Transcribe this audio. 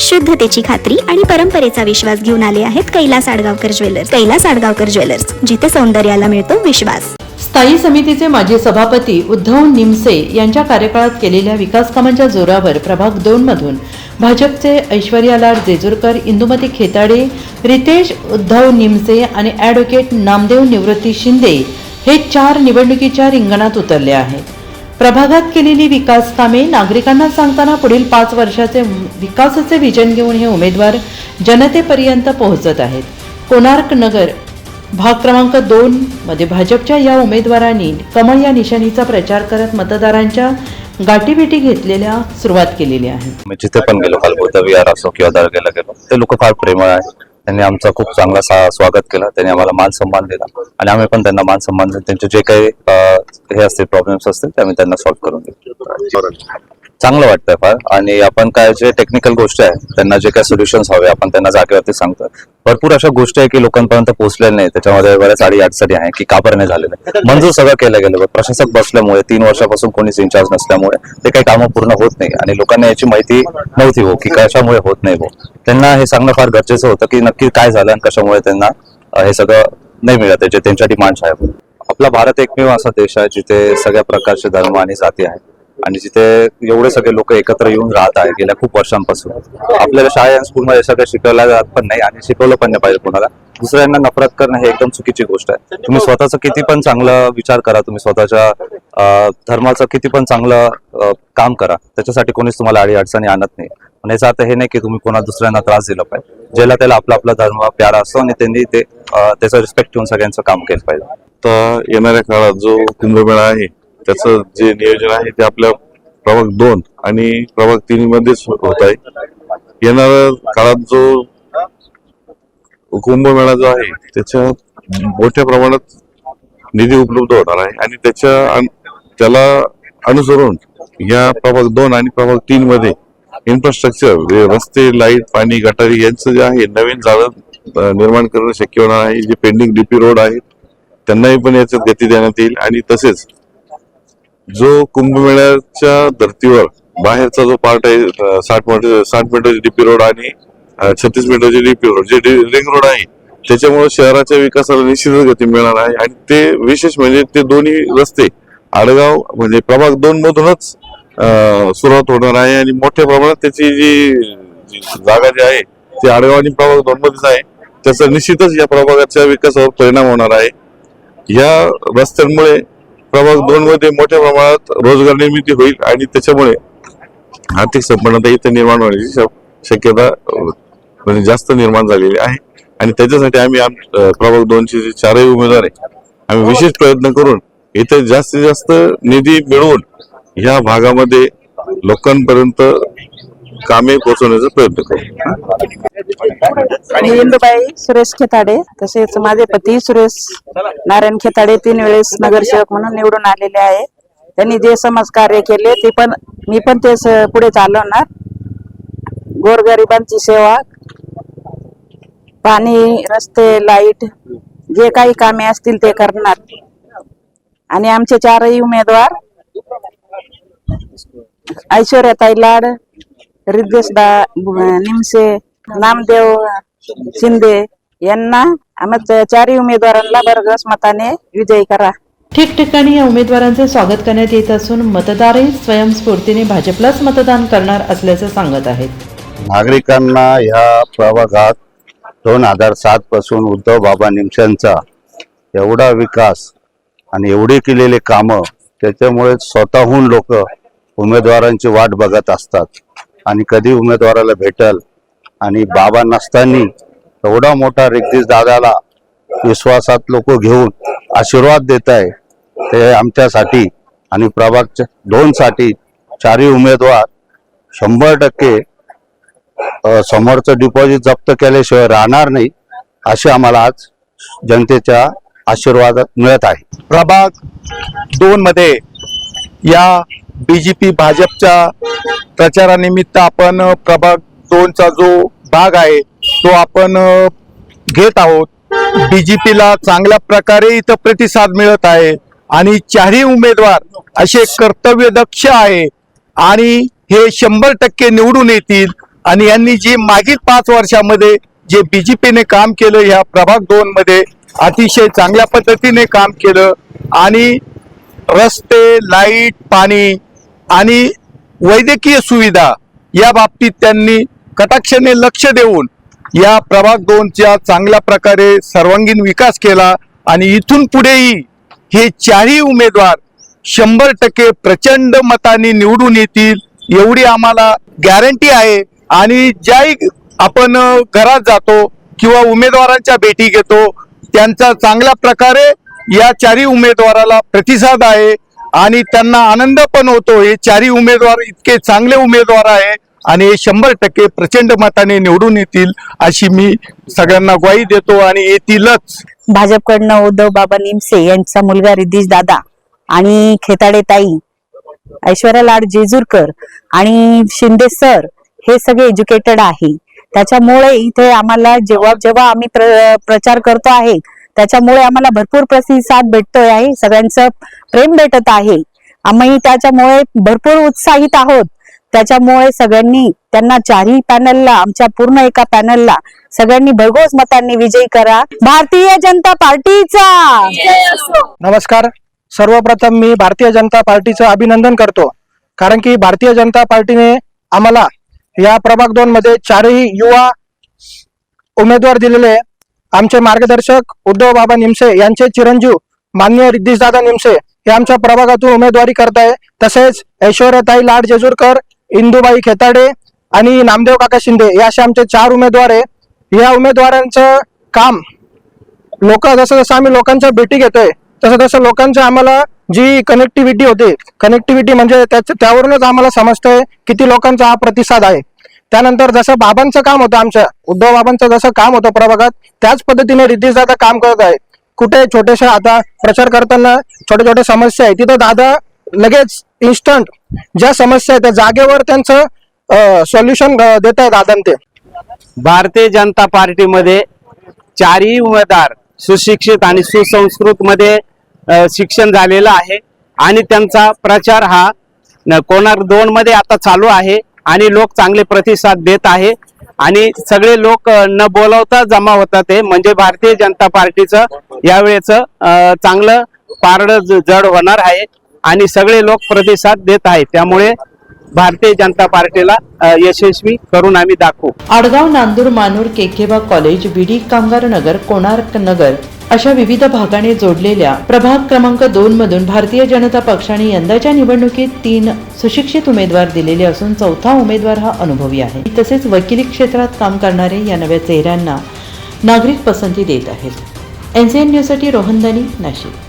शुद्धतेची खात्री आणि परंपरेचा विश्वास घेऊन आले आहेत कैलास आडगावकर ज्वेलर्स. कैलास आडगावकर ज्वेलर्स जिथे सौंदर्याला मिळतो विश्वास. स्थायी समितीचे माजी सभापती उद्धव निमसे यांच्या कार्यकाळात केलेल्या विकास कामांच्या जोरावर प्रभाग दोन मधून भाजपचे ऐश्वर्या लाड जेजूरकर इंदुमती खेताडे रितेश उद्धव निमसे आणि ॲडव्होकेट नामदेव निवृत्ती शिंदे हे चार निवडणुकीच्या रिंगणात उतरले आहेत. प्रभागात केलेली विकास कामे नागरिकांना सांगताना पुढील पाच वर्षाचे विकासाचे विजन घेऊन हे उमेदवार जनतेपर्यंत पोहोचत आहेत. कोणार्क नगर भाग क्रमांक दोन मध्ये भाजपच्या या उमेदवारांनी कमळ या निशाणीचा प्रचार करत मतदारांच्या गाठीभेटी घेतलेल्या सुरुवात केलेली आहे. जिथे पण गेलो काल बुद्ध विहार असो किंवा दर्गेला गेलो ते लोक फार प्रेमळ आहे त्यांनी आमचा खूप चांगला स्वागत केलं. त्यांनी आम्हाला मान सन्मान दिला. आणि आम्ही पण त्यांना मान सन्मान दिला त्यांचे जे काही हे असतील प्रॉब्लेम्स असतील ते आम्ही त्यांना सॉल्व्ह करून देऊ. चांगलं वाटतंय फार. आणि आपण काय जे टेक्निकल गोष्टी आहे त्यांना जे काही सोल्युशन्स हवे आपण त्यांना जागेवरती सांगतो भरपूर अशा गोष्टी आहे की लोकांपर्यंत पोहोचलेल्या नाही त्याच्यामध्ये बऱ्याच अडी अडचणी आहे की का बरं नाही झालेलं मंजूर सगळं केलं गेलं. प्रशासक बसल्यामुळे तीन वर्षापासून कोणीच इन्चार्ज नसल्यामुळे ते काही कामं पूर्ण होत नाही. आणि लोकांना याची माहिती नव्हती हो की कशामुळे होत नाही हो. त्यांना हे सांगणं फार गरजेचं होतं की नक्की काय झालं आणि कशामुळे त्यांना हे सगळं नाही मिळत आहे जे त्यांच्या डिमांड्स आहे. आपला भारत एकमेव असा देश आहे जिथे सगळ्या प्रकारचे धर्म आणि जाती आहेत. आणि जिथे एवढे सगळे लोक एकत्र येऊन राहत आहे गेल्या खूप वर्षांपासून. आपल्याला शाळा आणि स्कूलमध्ये सगळं शिकवलं जात पण नाही आणि शिकवलं पण नाही पाहिजे कोणाला. दुसऱ्यांना नफरत करणं हे एकदम चुकीची गोष्ट आहे. तुम्ही स्वतःचं किती पण चांगलं विचार करा तुम्ही स्वतःच्या धर्माचं किती पण चांगलं काम करा. त्याच्यासाठी कोणीच तुम्हाला आडी अडचणी आणत नाही. पण याचा अर्थ हे नाही की तुम्ही कोणा दुसऱ्यांना त्रास दिला पाहिजे. ज्याला त्याला आपला आपला धर्म प्यारा असतो आणि त्यांनी ते त्याचा रिस्पेक्ट ठेवून सगळ्यांचं काम केलं पाहिजे. आता येणाऱ्या काळात जो कुंभमेळा आहे त्याचं जे नियोजन आहे ते आपल्या प्रभाग दोन आणि प्रभाग तीन मध्येच होत आहे. येणाऱ्या काळात जो कुंभमेळा जो आहे त्याच्या मोठ्या प्रमाणात निधी उपलब्ध होणार आहे आणि त्याच्या त्याला अनुसरून या प्रभाग दोन आणि प्रभाग तीन मध्ये इन्फ्रास्ट्रक्चर रस्ते लाइट पाणी गटारी यांचं जे आहे नवीन जाळं निर्माण करणं शक्य होणार आहे. जे पेंडिंग डीपी रोड आहेत त्यांनाही पण याच्यात गती देण्यात येईल आणि तसेच जो कुंभमेळ्याच्या धर्तीवर बाहेरचा जो पार्ट आहे साठ मीटर साठ मीटरची डीपी रोड आणि छत्तीस मीटरची डीपी रोड जे रिंग रोड आहे त्याच्यामुळे शहराच्या विकासाला निश्चितच गती मिळणार आहे. आणि ते विशेष म्हणजे ते दोन्ही रस्ते आडगाव म्हणजे प्रभाग दोन मधूनच सुरुवात होणार आहे. आणि मोठ्या प्रमाणात त्याची जी जी जागा जी आहे ती आडगाव आणि प्रभाग दोन मध्येच आहे. त्याचा निश्चितच या प्रभागाच्या विकासावर परिणाम होणार आहे. या रस्त्यांमुळे प्रभाग दोन मध्ये मोठ्या प्रमाणात रोजगार निर्मिती होईल आणि त्याच्यामुळे आर्थिक संपन्नता इथे निर्माण होण्याची शक्यता म्हणजे जास्त निर्माण झालेली आहे. आणि त्याच्यासाठी आम्ही आम- प्रभाग दोनचे जे चारही उमेदवार आहे आम्ही विशेष प्रयत्न करून इथे जास्तीत जास्त निधी मिळवून ह्या भागामध्ये लोकांपर्यंत कामे पोहोचवण्याचा प्रयत्न करू. मी इंदुबाई सुरेश खेताडे तसेच माझे पती सुरेश नारायण खेताडे तीन वेळेस नगरसेवक म्हणून निवडून आलेले आहे. त्यांनी जे समाज कार्य केले ते पण मी पण ते पुढे चालवणार. गोरगरिबांची सेवा पाणी रस्ते लाइट जे काही कामे असतील ते करणार. आणि आमचे चारही उमेदवार ऐश्वर्याताई लाड रिद्देश दा निमसे नामदेव शिंदे यांना आम्हाला चारही उमेदवारांना भरघोस मताने विजयी करा. ठिकठिकाणी या उमेदवारांचे स्वागत करण्यात येत असून मतदारही स्वयंस्फूर्तीने भाजपलाच मतदान करणार असल्याचं सांगत आहेत. नागरिकांना ह्या प्रभागात दोन हजार सात पासून उद्धव बाबा निमशांचा एवढा विकास आणि एवढी केलेले कामं त्याच्यामुळे स्वतःहून लोक उमेदवारांची वाट बघत असतात. आणि कधी उमेदवाराला भेटल आणि बाबा नसताना एवढा मोठा रिक्तीस दादाला विश्वासात लोक घेऊन आशीर्वाद देत आहे ते आमच्यासाठी आणि प्रभाग दोन साठी चारही उमेदवार शंभर टक्के समोरचं डिपॉझिट जप्त केल्याशिवाय राहणार नाही असे आम्हाला आज जनतेच्या आशीर्वाद मिळत आहे. प्रभाग दोन मध्ये या बीजेपी भाजपच्या प्रचारानिमित्त आपण प्रभाग दोनचा जो भाग आहे तो आपण घेत आहोत. बीजेपीला चांगल्या प्रकारे इथं प्रतिसाद मिळत आहे आणि चारही उमेदवार असे कर्तव्यदक्ष आहे आणि हे शंभर टक्के निवडून येतील आणि यांनी जी मागील पाच वर्षामध्ये जे बीजेपीने काम केलं ह्या प्रभाग दोन मध्ये अतिशय चांगल्या पद्धतीने काम केलं आणि रस्ते लाइट पाणी आणि वैद्यकीय सुविधा या बाबतीत त्यांनी कटाक्षाने लक्ष देऊन या प्रभाग दोनच्या चांगल्या प्रकारे सर्वांगीण विकास केला आणि इथून पुढेही हे चारही उमेदवार शंभर टक्के प्रचंड मताने निवडून येतील एवढी आम्हाला गॅरंटी आहे. आणि ज्याही आपण घरात जातो किंवा उमेदवारांच्या भेटी घेतो त्यांचा चांगल्या प्रकारे या चारही उमेदवाराला प्रतिसाद आहे. आणि त्यांना आनंद पण होतो हे चारही उमेदवार इतके चांगले उमेदवार आहे आणि हे शंभर टक्के प्रचंड मताने निवडून येतील अशी मी सगळ्यांना ग्वाही देतो आणि येतीलच. भाजपकडनं उद्धव बाबा निमसे यांचा मुलगा रिद्धीश दादा आणि खेताडे ताई ऐश्वर्या लाड जेजूरकर आणि शिंदे सर हे सगळे एज्युकेटेड आहे. त्याच्यामुळे इथे आम्हाला जेव्हा जेव्हा आम्ही प्र, प्रचार करतो आहे त्याच्यामुळे आम्हाला भरपूर प्रतिसाद भेटतोय आहे सगळ्यांचं प्रेम भेटत आहे. आम्ही त्याच्यामुळे भरपूर उत्साहित आहोत. त्याच्यामुळे सगळ्यांनी त्यांना चारही पॅनलला आमच्या पूर्ण एका पॅनलला सगळ्यांनी भरघोस मतांनी विजयी करा. भारतीय जनता पार्टीचा! नमस्कार. सर्वप्रथम मी भारतीय जनता पार्टीचं अभिनंदन करतो. कारण की भारतीय जनता पार्टीने आम्हाला या प्रभाग दोन मध्ये चारही युवा उमेदवार दिलेले आमचे मार्गदर्शक उद्धव बाबा निमसे यांचे चिरंजीव मान्य रिद्धीशदादा निमसे हे आमच्या प्रभागातून उमेदवारी करत आहे तसेच ऐश्वर्याताई लाड जेजूरकर इंदुबाई खेताडे आणि नामदेव काका शिंदे हे असे आमचे चार उमेदवार आहे. या उमेदवारांचं काम लोक जसं जसं आम्ही लोकांच्या भेटी घेतोय तसं तसं लोकांचं आम्हाला जी कनेक्टिव्हिटी होते कनेक्टिव्हिटी म्हणजे त्याच त्यावरूनच आम्हाला समजतंय किती लोकांचा हा प्रतिसाद आहे. त्यानंतर जसं बाबांचं काम होतं आमच्या उद्धव बाबांचं जसं काम होतं प्रभागात त्याच पद्धतीने रिद्धीश दादा काम करत आहे. कुठे छोटेसे आता प्रचार करताना छोटे छोटे समस्या आहे तिथं दादा लगेच इन्स्टंट ज्या समस्या आहेत त्या जागेवर त्यांचं सोल्युशन देत आहे दादा ते. भारतीय जनता पार्टीमध्ये चारही उमेदवार सुशिक्षित आणि सुसंस्कृत मध्ये शिक्षण झालेलं आहे. आणि त्यांचा प्रचार हा कोणार दोन मध्ये आता चालू आहे आणि लोक चांगले प्रतिसाद देत आहे. आणि सगळे लोक न बोलवता जमा होतात ते म्हणजे भारतीय जनता पार्टीचं यावेळेच चांगलं पारड ज- जड होणार आहे. आणि सगळे लोक प्रतिसाद देत आहेत. त्यामुळे भारतीय जनता पार्टीला यशस्वी करून आम्ही दाखवू. आडगाव नांदूर मानूर केकेबा कॉलेज बीडी कामगार नगर कोणार्क नगर अशा विविध भागाने जोडलेल्या प्रभाग क्रमांक दोन मधून भारतीय जनता पक्षाने यंदाच्या निवडणुकीत तीन सुशिक्षित उमेदवार दिलेले असून चौथा उमेदवार हा अनुभवी आहे. तसेच वकिली क्षेत्रात काम करणारे या नव्या चेहऱ्यांना नागरिक पसंती देत आहेत. एन जे न्यूजसाठी रोहनदानी नाशिक.